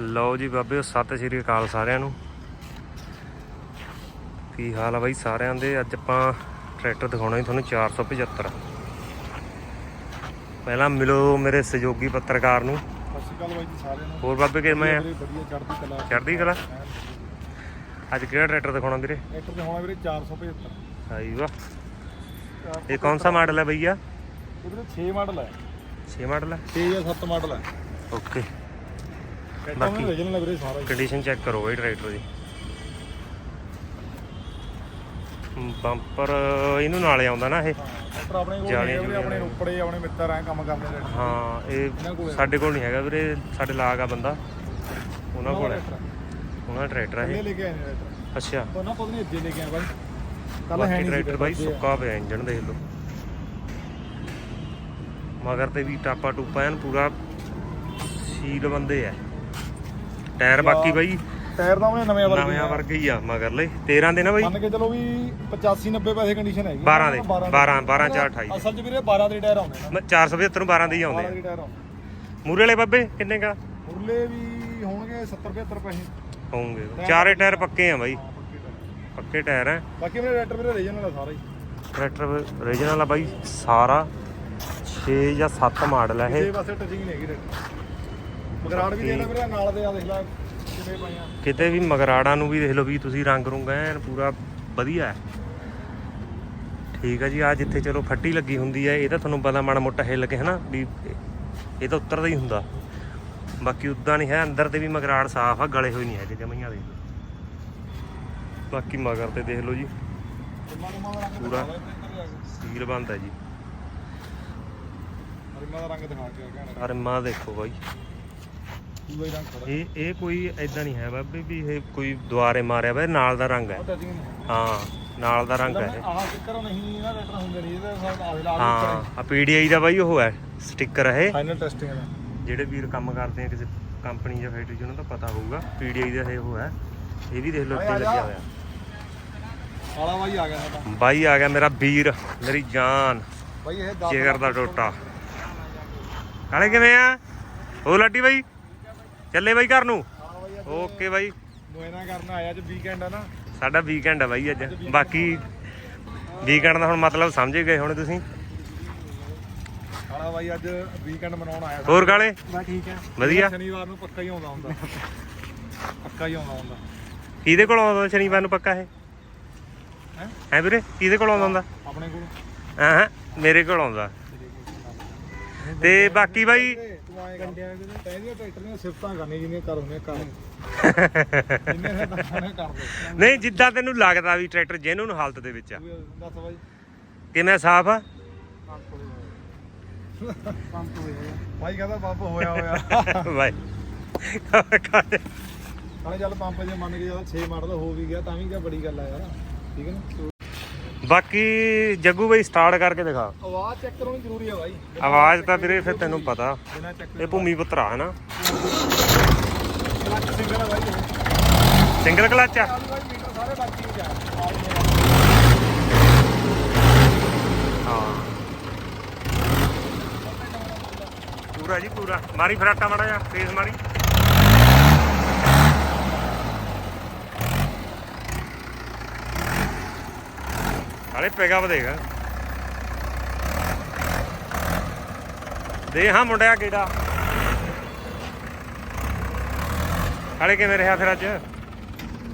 ਲਓ ਜੀ ਬਾਬੇ ਸਤਿ ਸ਼੍ਰੀ ਅਕਾਲ ਸਾਰਿਆਂ ਨੂੰ। ਕੀ ਹਾਲ ਆ ਬਾਈ ਸਾਰਿਆਂ ਦੇ? ਅੱਜ ਆਪਾਂ ਟਰੈਕਟਰ ਦਿਖਾਉਣਾ ਜੀ ਤੁਹਾਨੂੰ 475 ਪਹਿਲਾਂ ਮਿਲੋ ਮੇਰੇ ਸਹਿਯੋਗੀ ਪੱਤਰਕਾਰ ਨੂੰ। ਸਤਿ ਸ਼੍ਰੀ ਅਕਾਲ ਬਾਈ ਜੀ ਸਾਰਿਆਂ ਨੂੰ। ਹੋਰ ਬਾਬੇ ਕਿਵੇਂ ਆ? ਚੜ੍ਹਦੀ ਕਲਾ ਚੜ੍ਹਦੀ ਕਲਾ? ਅੱਜ ਕਿਹੜਾ ਟਰੈਕਟਰ ਦਿਖਾਉਣਾ ਵੀਰੇ? ਟਰੈਕਟਰ ਹੋਣਾ ਵੀਰੇ 475 ਆਈ ਵਾਹ ਇਹ ਕੌਨ ਸਾ ਮਾਡਲ ਹੈ ਭਈਆ ਇਹਦੇ 6 ਮਾਡਲ ਹੈ। 6 ਮਾਡਲ ਹੈ? 6 ਜਾਂ 7 ਮਾਡਲ ਹੈ। ਓਕੇ। ਬਾਕੀ- ਰੀਜਨਲ ਵੀਰੇ ਸਾਰਾ ਕੰਡੀਸ਼ਨ ਚੈੱਕ ਕਰੋ ਬਈ ਟਰੈਕਟਰ ਦੀ। ਬੰਪਰ ਇਹਨੂੰ ਨਾਲੇ ਆਉਂਦਾ ਨਾ ਇਹ। ਟਰੈਕਟਰ ਆਪਣੇ ਕੋਲ ਜਾਣੇ ਨਹੀਂ ਆਪਣੇ ਰੋਪੜੇ ਆਪਣੇ ਮਿੱਤਰ ਐ ਕੰਮ ਕਰਦੇ ਨੇ। ਹਾਂ ਇਹ। ਸਾਡੇ ਕੋਲ ਨਹੀਂ ਹੈਗਾ ਵੀਰੇ ਸਾਡੇ ਲਾਗ ਆ ਬੰਦਾ। ਉਹਨਾਂ ਕੋਲ ਹੈ। ਉਹਨਾਂ ਦਾ ਟਰੈਕਟਰ ਹੈ ਇਹ। ਇਹ ਲੈ ਕੇ ਆਏ ਨੇ ਟਰੈਕਟਰ ਅੱਛਾ। ਉਹਨਾਂ ਕੋਲ ਨਹੀਂ ਅੱਜੇ ਲੈ ਕੇ ਆਏ ਬਾਈ। ਕੱਲ ਹੈ ਬਾਕੀ ਨਹੀਂ ਟਰੈਕਟਰ ਬਾਈ ਸੁੱਕਾ ਪਿਆ ਇੰਜਣ ਦੇਖ ਲਓ। ਮਗਰ ਤੇ ਵੀ ਟਾਪਾ ਟੂਪਾ ਐਨ ਪੂਰਾ ਸੀਲ ਬੰਦੇ ਆ। ਟਾਇਰ ਬਾਕੀ ਬਾਈ। ਟਾਇਰ ਦਾ ਉਹਨੇ ਨਵੇਂ ਵਰਗੇ ਨਵਿਆਂ ਵਰਗੇ ਹੀ ਆ ਮਗਰਲੇ 13 ਦੇ ਨਾ ਬਾਈ। ਮੰਨ ਕੇ ਚਲੋ ਵੀ 85 90 ਪੈਸੇ ਕੰਡੀਸ਼ਨ ਹੈਗੀ। 12 ਦੇ 12 12 4 28 ਅਸਲ 'ਚ ਵੀਰੇ 12 ਦੇ ਟਾਇਰ ਆਉਂਦੇ ਨੇ। ਮੈਂ 475 ਨੂੰ 12 ਦੇ ਹੀ ਆਉਂਦੇ 12 ਆ ਮੂਰੇ ਵਾਲੇ ਬਾਬੇ ਕਿੰਨੇ ਕਾ ਉਰਲੇ ਵੀ ਹੋਣਗੇ 70 75 ਪੈਸੇ। ਹੋਣਗੇ। ਚਾਰੇ ਟਾਇਰ ਪੱਕੇ ਆ ਬਾਈ। ਪੱਕੇ ਟਾਇਰ। ਆ। ਬਾਕੀ ਮੇਰੇ ਟਰੈਕਟਰ ਵੀਰੇ ਰੀਜਨਲ ਆ ਸਾਰਾ ਹੀ। ਟਰੈਕਟਰ ਰੀਜਨਲ ਆ ਬਾਈ ਸਾਰਾ। 6 ਜਾਂ 7 ਮਾਡਲ ਆ ਕਿਸੇ ਇਹ ਪਾਸੇ ਟੱਚਿੰਗ ਨਹੀਂ ਹੈਗੀ ਟਰੈਕਟਰ ਮਗਰਾੜ ਵੀ ਦੇਣਾ ਵੀਰੇ ਨਾਲ ਦੇ ਆ ਦੇਖ ਲੈ ਕਿਵੇਂ ਪਾਈਆਂ ਕਿਤੇ ਵੀ ਮਗਰਾੜਾਂ ਨੂੰ ਵੀ ਦੇਖ ਲਓ ਵੀ ਤੁਸੀਂ ਰੰਗ ਰੁੰਗ ਐਨ ਪੂਰਾ ਵਧੀਆ ਹੈ। ਠੀਕ ਆ ਜੀ ਆ ਜਿੱਥੇ ਚਲੋ ਫੱਟੀ ਲੱਗੀ ਹੁੰਦੀ ਹੈ ਇਹ ਤਾਂ ਤੁਹਾਨੂੰ ਪਤਾ ਮਾੜਾ ਮੋਟਾ ਹਿੱਲ ਕੇ ਹਨਾ ਵੀ ਇਹ ਤਾਂ ਉੱਤਰਦਾ ਹੀ ਹੁੰਦਾ। ਬਾਕੀ ਉਦਾਂ ਨਹੀਂ ਹੈ ਅੰਦਰ ਤੇ ਵੀ ਮਗਰਾੜ ਸਾਫ਼ ਆ ਗਲੇ ਹੋਏ ਨਹੀਂ ਹੈਗੇ ਜਮਈਆਂ ਦੇ ਬਾਕੀ ਮਗਰ ਤੇ ਦੇਖ ਲਓ ਜੀ ਪੂਰਾ। ਦਿਖਾ ਸੀਲ ਬੰਦ ਹੈ ਜੀ। ਰਿਮਾ ਦਾ ਰੰਗ ਦਿਖਾ ਕੇ ਆ ਦੇਖੋ ਬਾਈ। ਪੂਰਾ ਹੀ ਰੰਗ ਖੜਾ। ਇਹ ਇਹ ਕੋਈ ਐਦਾਂ ਨਹੀਂ ਹੈ ਬਾਬੇ ਵੀ ਇਹ ਕੋਈ ਦੁਆਰੇ ਮਾਰਿਆ ਵਾ ਇਹ ਨਾਲ ਦਾ ਰੰਗ ਹੈ। ਉਹ ਟੱਚਿੰਗ ਨਹੀਂ ਹੈ। ਨਾਲ ਦਾ ਰੰਗ ਹੈ ਇਹ। ਆਹ ਸਟicker ਨਹੀਂ ਹੁੰਦੇ ਇਹਦੇ ਸਾਹ ਆਹ ਲਾ ਹਾਂ ਆ ਪੀਡੀਆਈ ਦਾ ਬਾਈ ਉਹ ਹੈ ਸਟicker ਹੈ ਇਹ। ਫਾਈਨਲ ਟੈਸਟਿੰਗ ਦਾ ਜਿਹੜੇ ਵੀਰ ਕੰਮ ਕਰਦੇ ਆ ਕਿਸੇ ਕੰਪਨੀ ਜਾਂ ਫੈਕਟਰੀ 'ਚ ਉਹਨਾਂ ਦਾ ਪਤਾ ਹੋਊਗਾ ਪੀਡੀਆਈ ਦਾ ਇਹ ਉਹ ਹੈ। ਇਹ ਵੀ ਦੇਖ ਲਓ ਇੱਥੇ ਲੱਗਿਆ ਹੋਇਆ। ਆਲਾ ਬਾਈ ਆ ਗਿਆ ਸਾਡਾ। ਬਾਈ ਆ ਗਿਆ ਮੇਰਾ ਵੀਰ ਮੇਰੀ ਜਾਨ। ਬਾਈ ਇਹ 10 ਜਿਗਰ ਦਾ ਟੋਟਾ। ਕਾਲੇ ਕਿਵੇਂ ਆ? ਉਹ ਲੱਡੀ ਬਾਈ? ਚੱਲੇ ਬਾਈ ਘਰ ਨੂੰ? ਓਕੇ ਬਾਈ। ਮੋਇਨਾ ਕਰਨ ਆਇਆ ਅੱਜ ਵੀਕਐਂਡ ਆ ਨਾ। ਸਾਡਾ ਵੀਕਐਂਡ ਹੈ ਬਾਈ ਅੱਜ। ਬਾਕੀ ਵੀਕਐਂਡ ਦਾ ਹੁਣ ਮਤਲਬ ਸਮਝ ਗਏ ਹੁਣ ਤੁਸੀਂ। ਆਲਾ ਬਾਈ ਅੱਜ ਵੀਕਐਂਡ ਮਨਾਉਣ ਆਇਆ ਹੋਰ ਕਾਲੇ ਮੈਂ ਠੀਕ ਹੈ ਵਧੀਆ। ਸ਼ਨੀਵਾਰ ਨੂੰ ਪੱਕਾ ਹੀ ਆਉਂਦਾ ਹੁੰਦਾ। ਪੱਕਾ ਹੀ ਆਉਂਦਾ ਹੁੰਦਾ। ਕਿਹਦੇ ਕੋਲ ਆਉਂਦਾ ਸ਼ਨੀਵਾਰ ਨੂੰ ਪੱਕਾ ਇਹ? ਹੈ? ਹੈ ਵੀਰੇ ਕਿਹਦੇ ਕੋਲ ਆਉਂਦਾ ਹੁੰਦਾ? ਆਪਣੇ ਕੋਲ। ਹਾਂ ਹਾਂ ਮੇਰੇ ਕੋਲ ਆਉਂਦਾ। ਤੇ ਬਾਕੀ ਬਾਈ ਤੂੰ ਆਏ ਕੰਡਿਆ ਕਿ ਤੈਨੂੰ ਟਰੈਕਟਰ ਦੀਆਂ ਸਿਫਤਾਂ ਕਰਨੀ ਜਿੰਨੀਆਂ ਕਰ ਹੁੰਦੀਆਂ ਕਰ। ਜਿੰਨੇ ਨੇ ਤਾਂ ਕਰ ਦੇ ਨਹੀਂ ਜਿੱਦਾਂ ਤੈਨੂੰ ਲੱਗਦਾ ਵੀ ਟਰੈਕਟਰ ਜੈਨੂਨ ਹਾਲਤ ਦੇ ਵਿੱਚ ਆ। ਦੱਸ ਬਾਈ। ਕਿਵੇਂ ਸਾਫ਼ ਆ? ਪੰਪ ਹੋਇਆ। ਬਾਈ ਕਹਿੰਦਾ ਪੰਪ ਹੋਇਆ ਹੋਇਆ। ਬਾਈ। ਹਣੇ ਚੱਲ ਪੰਪ ਜੇ ਮੰਨ ਕੇ ਜਦੋਂ 6 ਮਾਡਲ ਹੋ ਵੀ ਗਿਆ ਤਾਂ ਵੀ ਕਿਆ ਬੜੀ ਗੱਲ ਆ ਯਾਰ। ਠੀਕ ਹੈ ਨਾ? ਬਾਕੀ ਜੱਗੂ ਬਾਈ ਸਟਾਰਟ ਕਰਕੇ ਦਿਖਾ। ਆਵਾਜ਼ ਚੈੱਕ ਕਰਨੀ ਜ਼ਰੂਰੀ ਆ ਬਾਈ। ਆਵਾਜ਼ ਤਾਂ ਵੀਰੇ ਫਿਰ ਤੈਨੂੰ ਪਤਾ। ਬਿਨਾ ਚੈੱਕ ਇਹ ਭੂਮੀ ਪੁੱਤਰਾ ਹੈ ਨਾ ਕਲੱਚ ਸਿੰਗਲ ਆ ਬਾਈ ਇਹ। ਸਿੰਗਲ ਕਲਚ ਆ। ਆਲੂ ਬਾਈ ਮੀਟਰ ਸਾਰੇ ਬਾਕੀ ਜਾ ਹਾਂ। ਪੂਰਾ ਜੀ ਪੂਰਾ। ਮਾਰੀ ਫਰਾਟਾ ਮਾੜਾ ਜਾ ਤੇਜ਼ ਮਾਰੀ। ਅਰੇ ਪੈਗਾ ਵਧੇਗਾ। ਦੇ ਹਾਂ ਮੁੰਡਿਆ ਕਿਹੜਾ। ਹਾਲੇ ਕਿਵੇਂ ਰਿਹਾ ਫਿਰ ਅੱਜ?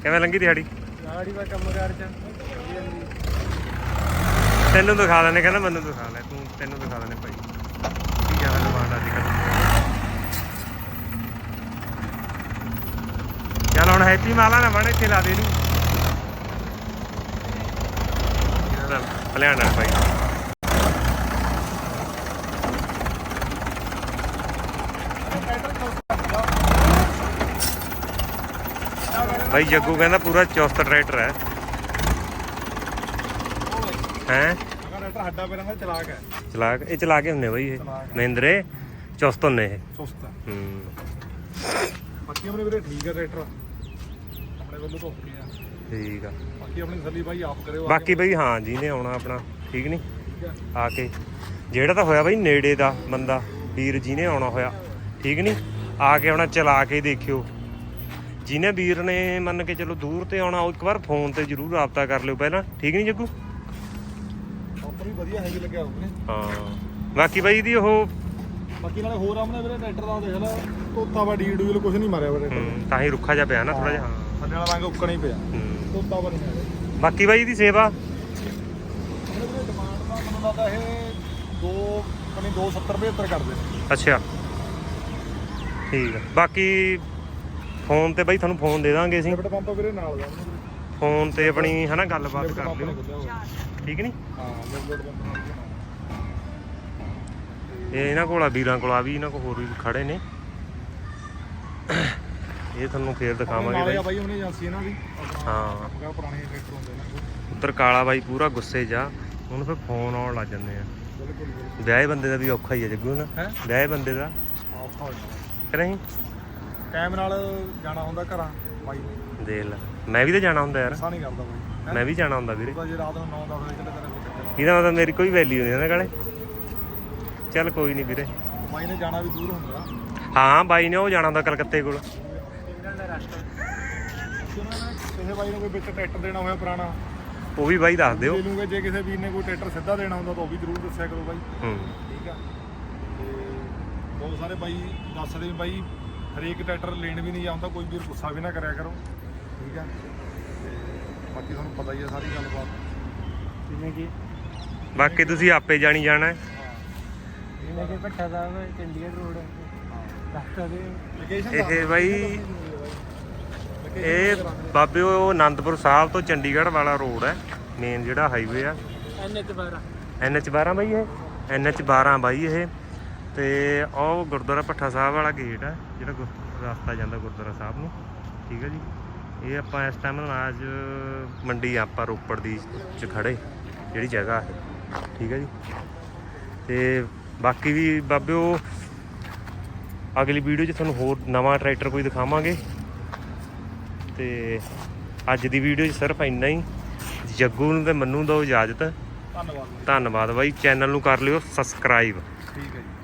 ਕਿਵੇਂ ਲੰਗੀ ਦਿਹਾੜੀ? ਗਾੜੀ ਦਾ ਕੰਮ ਕਰ ਚ ਤੈਨੂੰ ਦਿਖਾ ਲੈਣੇ ਕਹਿੰਦਾ ਮੈਨੂੰ ਦਿਖਾ ਲੈ ਤੂੰ ਤੈਨੂੰ ਦਿਖਾ ਲੈਣੇ ਭਾਈ। ਕੀ ਜ਼ਿਆਦਾ ਡਿਮਾਂਡ ਅੱਜ ਕੱਲ੍ਹ। ਚੱਲ ਹੁਣ ਹੈਪੀ ਮਾਲਾ ਨਾ ਬਣ ਇੱਥੇ ਲਾ ਦੇ ਇਹਨੂੰ। ਚੱਲ ਪਲਿਆਣ ਨਾਲ ਭਾਈ ਭਾਈ ਜੱਗੂ ਕਹਿੰਦਾ ਪੂਰਾ ਚੁਸਤ ਟਰੈਕਟਰ ਹੈ ਹੈ ਟਰੈਕਟਰ ਹੱਡਾ ਪੈਰਾਂ ਦਾ ਚਲਾਕ ਹੈ ਚਲਾ ਕੇ ਇਹ ਚਲਾ ਕੇ ਹੁੰਨੇ ਬਈ ਇਹ ਚਲਾਕ। ਮਹਿੰਦਰੇ ਚੁਸਤ ਹੁੰਨੇ ਇਹ ਸੁਸਤ ਹੈ ਹੂੰ ਬਾਕੀ ਆਪਣੇ ਵੀਰੇ ਠੀਕ ਹੈ ਟਰੈਕਟਰ ਆਪਣੇ ਵੱਲੋਂ ਤਾਂ ਓਕੇ ਆ ਠੀਕ ਆ ਬਾਕੀ ਆਪਣੀ ਬਾਈ ਆਪ ਕਰਿਓ ਬਾਕੀ ਬਈ ਹਾਂ ਜਿਹਨੇ ਆਉਣਾ ਆਪਣਾ ਠੀਕ ਨਹੀਂ ਆ ਕੇ। ਜਿਹੜਾ ਤਾਂ ਹੋਇਆ ਬਈ ਨੇੜੇ ਦਾ ਬੰਦਾ ਵੀਰ ਜਿਹਨੇ ਆਉਣਾ ਹੋਇਆ ਠੀਕ ਨਹੀਂ ਆ ਕੇ ਆਪਣਾ ਚਲਾ ਕੇ ਦੇਖਿਓ। ਜਿਹਨੇ ਵੀਰ ਨੇ ਮੰਨ ਕੇ ਚਲੋ ਦੂਰ ਤੇ ਆਉਣਾ ਉਹ ਇੱਕ ਵਾਰ ਫੋਨ ਤੇ ਜ਼ਰੂਰ ਰਾਬਤਾ ਕਰ ਲਿਓ ਪਹਿਲਾਂ ਠੀਕ ਨਹੀਂ ਜੱਗੂ? ਵਧੀਆ ਲੱਗਿਆ ਹੋਊਗਾ ਹਾਂ। ਬਾਕੀ ਬਾਈ ਦੀ ਉਹ ਬਾਕੀ ਨਾਲੇ ਹੋਰ ਆਮਨੇ ਵੀਰੇ ਟਰੈਕਟਰ ਦਾ ਦੇਖ ਲੈ ਤੋਤਾ ਵਾ ਡੀ ਡੂਲ ਕੁਝ ਨਹੀਂ ਮਾਰਿਆ ਵਾ ਟਰੈਕਟਰ। ਹੂੰ, ਤਾਂ ਹੀ ਰੁੱਖਾ ਜਿਹਾ ਪਿਆ ਨਾ ਥੋੜਾ ਜਿਹਾ ਹਾਂ। ਥੱਲੇ ਵਾਲਾ ਰੰਗ ਉੱਕਣਾ ਹੀ ਪਿਆ। ਤੋਤਾ ਬਾਕੀ ਬਾਈ ਦੀ ਸੇਵਾ? ਉਹਨੇ ਵੀਰੇ ਡਿਮਾਂਡ ਦਾ ਮੈਨੂੰ ਲੱਗਦਾ ਇਹ ਦੋ ਪਨੀ 270 75 ਕਰਦੇ ਨੇ। ਅੱਛਾ। ਠੀਕ ਆ। ਬਾਕੀ ਫੋਨ ਤੇ ਬਾਈ ਤੁਹਾਨੂੰ ਫੋਨ ਦੇ ਦਾਂਗੇ ਅਸੀਂ। ਲਿਫਟ ਪੰਪ ਵੀਰੇ ਨਾਲ ਦਾ ਫੋਨ ਤੇ ਆਪਣੀ ਹਨਾ ਗੱਲਬਾਤ ਲਿਫਟ ਕਰ ਪੰਪ ਲਿਓ। ਨਹੀਂ ਖੁੱਲਿਆ ਹੋਇਆ। ਠੀਕ ਨਹੀਂ ਹਾਂ ਲਿਫਟ ਪੰਪ ਨਾਲ। ਹੀ ਇਹ ਇਹਨਾਂ ਕੋਲ ਆ ਵੀਰਾਂ ਕੋਲ ਆ ਵੀ ਇਹਨਾਂ ਕੋਲ ਹੋਰ ਵੀ ਖੜੇ ਨੇ। ਇਹ ਤੁਹਾਨੂੰ ਫੇਰ ਦਿਖਾਵਾਂਗੇ ਨਾਲੇ ਆ ਬਾਈ। ਬਾਈ ਉਹਨੇ ਏਜੰਸੀ ਇਹਨਾਂ ਦੀ। ਹਾਂ। ਮਗਰ ਪੁਰਾਣੇ ਟਰੈਕਟਰ ਹੁੰਦੇ ਨੇ ਉੱਧਰ ਕਾਲਾ ਬਾਈ ਪੂਰਾ ਗੁੱਸੇ ਜਾ ਹੁਣ ਫਿਰ ਫੋਨ ਆਉਣ ਲੱਗ ਜਾਂਦੇ ਆ। ਬਿਲਕੁਲ ਵਿਆਹੇ ਬੰਦੇ ਦਾ ਵੀ ਔਖਾ ਹੀ ਆ ਜੱਗੂ ਨਾ। ਹੈ? ਵਿਆਹੇ ਬੰਦੇ ਦਾ। ਔਖਾ ਹੋ ਜਾਂਦਾ। ਕਿ ਨਹੀਂ? ਟਾਈਮ ਨਾਲ ਜਾਣਾ ਹੁੰਦਾ ਘਰਾਂ ਬਾਈ। ਦੇਖ ਲੈ। ਮੈਂ ਵੀ ਤਾਂ ਜਾਣਾ ਹੁੰਦਾ ਯਾਰ। ਨਹੀਂ ਕਰਦਾ ਬਾਈ। ਮੈਂ ਵੀ ਜਾਣਾ ਹੁੰਦਾ ਵੀਰੇ। ਉਹਦਾ ਜੇ ਰਾਤ ਨੂੰ 9 10 ਵਜੇ ਚੱਲੇ ਤੇਰੇ ਕੋਲ ਚੱਕਰ ਇਹਦਾ ਮਤਲਬ ਮੇਰੀ ਕੋਈ ਵੈਲਿਊ ਨਹੀਂ ਉਹਨਾਂ ਕਾਲੇ ਚੱਲ ਕੋਈ ਨਹੀਂ ਵੀਰੇ। ਬਾਈ ਨੇ ਜਾਣਾ ਵੀ ਦੂਰ ਹੁੰਦਾ। ਹਾਂ ਬਾਈ ਨੇ ਉਹ ਜਾਣਾ ਹੁੰਦਾ ਕਲਕੱਤੇ ਕੋਲ। ਕਿਸੇ ਬਾਈ ਨੂੰ ਕੋਈ ਵਿੱਚ ਟਰੈਕਟਰ ਦੇਣਾ ਹੋਇਆ ਪੁਰਾਣਾ ਉਹ ਵੀ ਬਾਈ ਦੱਸ ਦਿਓ। ਦੇ ਲੂਗੇ ਜੇ ਕਿਸੇ ਵੀਰ ਨੇ ਕੋਈ ਟਰੈਕਟਰ ਸਿੱਧਾ ਦੇਣਾ ਹੁੰਦਾ ਤਾਂ ਉਹ ਵੀ ਜ਼ਰੂਰ ਦੱਸਿਆ ਕਰੋ ਬਾਈ। ਹੂੰ। ਠੀਕ ਆ। ਤੇ ਬਹੁਤ ਸਾਰੇ ਬਾਈ ਦੱਸਦੇ ਵੀ ਬਾਈ ਹਰੇਕ ਟਰੈਕਟਰ ਲੈਣ ਵੀ ਨਹੀਂ ਜਾਂਦਾ ਕੋਈ ਵੀਰ ਗੁੱਸਾ ਵੀ ਨਾ ਕਰਿਆ ਕਰੋ। ਠੀਕ ਆ। ਤੇ ਬਾਕੀ ਤੁਹਾਨੂੰ ਪਤਾ ਹੀ ਆ ਸਾਰੀ ਗੱਲਬਾਤ। ਜਿਵੇਂ ਕਿ ਬਾਕੀ ਤੁਸੀਂ ਆਪੇ ਜਾਣੀ ਜਾਣਾ। ਹੈ ਜਿਵੇਂ ਕਿ ਭੱਠਾ ਸਾਹਿਬ ਚੰਡੀਗੜ੍ਹ ਰੋਡ ਦੱਸਦਾ ਦੇ ਲੋਕੇਸ਼ਨ ਇਹ ਬਾਈ ਇਹ ਬਾਬੇ ਉਹ ਆਨੰਦਪੁਰ ਸਾਹਿਬ ਤੋਂ ਚੰਡੀਗੜ੍ਹ ਵਾਲਾ ਰੋਡ ਹੈ ਮੇਨ ਜਿਹੜਾ ਹਾਈਵੇ ਆ। ਐਨ ਐਚ 12 ਐਨਐਚ 12 ਬਾਈ ਇਹ? ਐਨਐਚ 12 ਬਾਈ ਇਹ। ਤੇ ਉਹ ਗੁਰਦੁਆਰਾ ਭੱਠਾ ਸਾਹਿਬ ਵਾਲਾ ਗੇਟ ਹੈ ਜਿਹੜਾ ਰਸਤਾ ਜਾਂਦਾ ਗੁਰਦੁਆਰਾ ਸਾਹਿਬ ਨੂੰ। ਠੀਕ ਹੈ ਜੀ। ਇਹ ਆਪਾਂ ਇਸ ਟਾਈਮ ਅਨਾਜ ਮੰਡੀ ਆਪਾਂ ਰੋਪੜ ਦੀ ਚ ਖੜੇ ਜਿਹੜੀ ਜਗ੍ਹਾ ਹੈ। ਠੀਕ ਹੈ ਜੀ। ਤੇ ਬਾਕੀ ਵੀ ਬਾਬਿਓ ਅਗਲੀ ਵੀਡੀਓ 'ਚ ਤੁਹਾਨੂੰ ਹੋਰ ਨਵਾਂ ਟਰੈਕਟਰ ਕੋਈ ਦਿਖਾਵਾਂਗੇ। ਤੇ ਅੱਜ ਦੀ ਵੀਡੀਓ 'ਚ ਸਿਰਫ ਇੰਨਾ ਹੀ। ਜੱਗੂ ਨੂੰ ਤੇ ਮੰਨੂ ਦਿਓ ਇਜਾਜ਼ਤ। ਧੰਨਵਾਦ। ਧੰਨਵਾਦ ਬਾਈ। ਚੈਨਲ ਨੂੰ ਕਰ ਲਿਓ ਸਬਸਕ੍ਰਾਈਬ। ਠੀਕ ਹੈ ਜੀ।